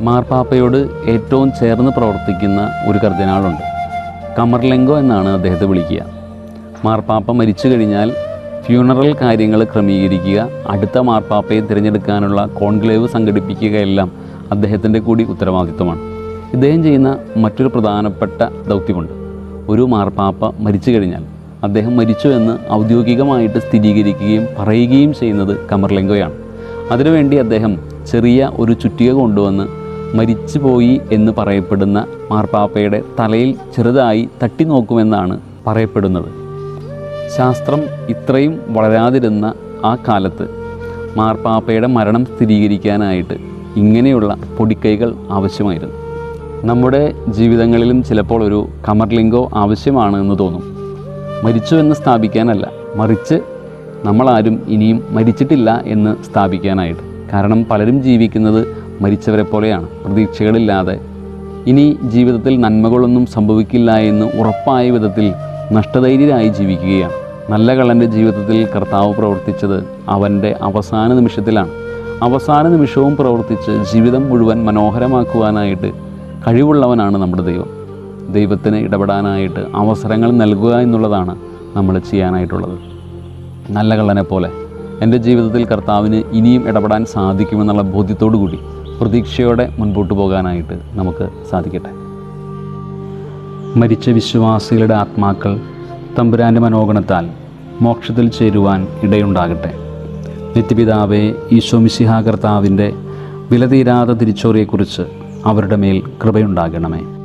മാർപ്പാപ്പയോട് ഏറ്റവും ചേർന്ന് പ്രവർത്തിക്കുന്ന ഒരു കർദിനാളുണ്ട് കമർലെങ്കോ എന്നാണ് അദ്ദേഹത്തെ വിളിക്കുക. മാർപ്പാപ്പ മരിച്ചു കഴിഞ്ഞാൽ ഫ്യൂണറൽ കാര്യങ്ങൾ ക്രമീകരിക്കുക അടുത്ത മാർപ്പാപ്പയെ തിരഞ്ഞെടുക്കാനുള്ള കോൺക്ലേവ് സംഘടിപ്പിക്കുകയെല്ലാം അദ്ദേഹത്തിന്റെ കൂടി ഉത്തരവാദിത്വമാണ്. ഇദ്ദേഹം ചെയ്യുന്ന മറ്റൊരു പ്രധാനപ്പെട്ട ദൗത്യമുണ്ട്. ഒരു മാർപ്പാപ്പ മരിച്ചു കഴിഞ്ഞാൽ അദ്ദേഹം മരിച്ചു എന്ന് ഔദ്യോഗികമായിട്ട് സ്ഥിരീകരിക്കുകയും പറയുകയും ചെയ്യുന്നത് കമർലെങ്കോയാണ്. അതിനുവേണ്ടി അദ്ദേഹം ചെറിയ ഒരു ചുറ്റിക കൊണ്ടുവന്ന് മരിച്ചുപോയി എന്ന് പറയപ്പെടുന്ന മാർപ്പാപ്പയുടെ തലയിൽ ചെറുതായി തട്ടി നോക്കുമെന്നാണ് പറയപ്പെടുന്നത്. ശാസ്ത്രം ഇത്രയും വളരാതിരുന്ന ആ കാലത്ത് മാർപ്പാപ്പയുടെ മരണം സ്ഥിരീകരിക്കാനായിട്ട് ഇങ്ങനെയുള്ള പൊടിക്കൈകൾ ആവശ്യമായിരുന്നു. നമ്മുടെ ജീവിതങ്ങളിലും ചിലപ്പോൾ ഒരു കമർലിംഗോ ആവശ്യമാണ് എന്ന് തോന്നും. മരിച്ചു എന്ന് സ്ഥാപിക്കാനല്ല മറിച്ച് നമ്മളാരും ഇനിയും മരിച്ചിട്ടില്ല എന്ന് സ്ഥാപിക്കാനായിട്ട്. കാരണം പലരും ജീവിക്കുന്നത് മരിച്ചവരെ പോലെയാണ്. പ്രതീക്ഷകളില്ലാതെ. ഇനി ജീവിതത്തിൽ നന്മകളൊന്നും സംഭവിക്കില്ല എന്ന് ഉറപ്പായ വിധത്തിൽ നഷ്ടധൈര്യരായി ജീവിക്കുകയാണ്. നല്ല കള്ളന്റെ ജീവിതത്തിൽ കർത്താവ് പ്രവർത്തിച്ചത് അവന്റെ അവസാന നിമിഷത്തിലാണ്. അവസാന നിമിഷവും പ്രവർത്തിച്ച് ജീവിതം മുഴുവൻ മനോഹരമാക്കുവാനായിട്ട് കഴിവുള്ളവനാണ് നമ്മുടെ ദൈവം. ദൈവത്തിന് ഇടപെടാനായിട്ട് അവസരങ്ങൾ നൽകുക എന്നുള്ളതാണ് നമ്മൾ ചെയ്യാനായിട്ടുള്ളത്. നല്ല കള്ളനെ പോലെ എന്റെ ജീവിതത്തിൽ കർത്താവിന് ഇനിയും ഇടപെടാൻ സാധിക്കുമെന്നുള്ള ബോധ്യത്തോടു കൂടി പ്രതീക്ഷയോടെ മുൻപോട്ട് പോകാനായിട്ട് നമുക്ക് സാധിക്കട്ടെ. മരിച്ച വിശ്വാസികളുടെ ആത്മാക്കൾ തമ്പുരാന്റെ മനോഗണത്താൽ മോക്ഷത്തിൽ ചേരുവാൻ ഇടയുണ്ടാകട്ടെ. നിത്യപിതാവെ ഈശോ മിശിഹാ കർത്താവിന്റെ വിലതീരാത്ത തിരിച്ചോറിയെക്കുറിച്ച് അവരുടെ മേൽ കൃപയുണ്ടാകണമേ.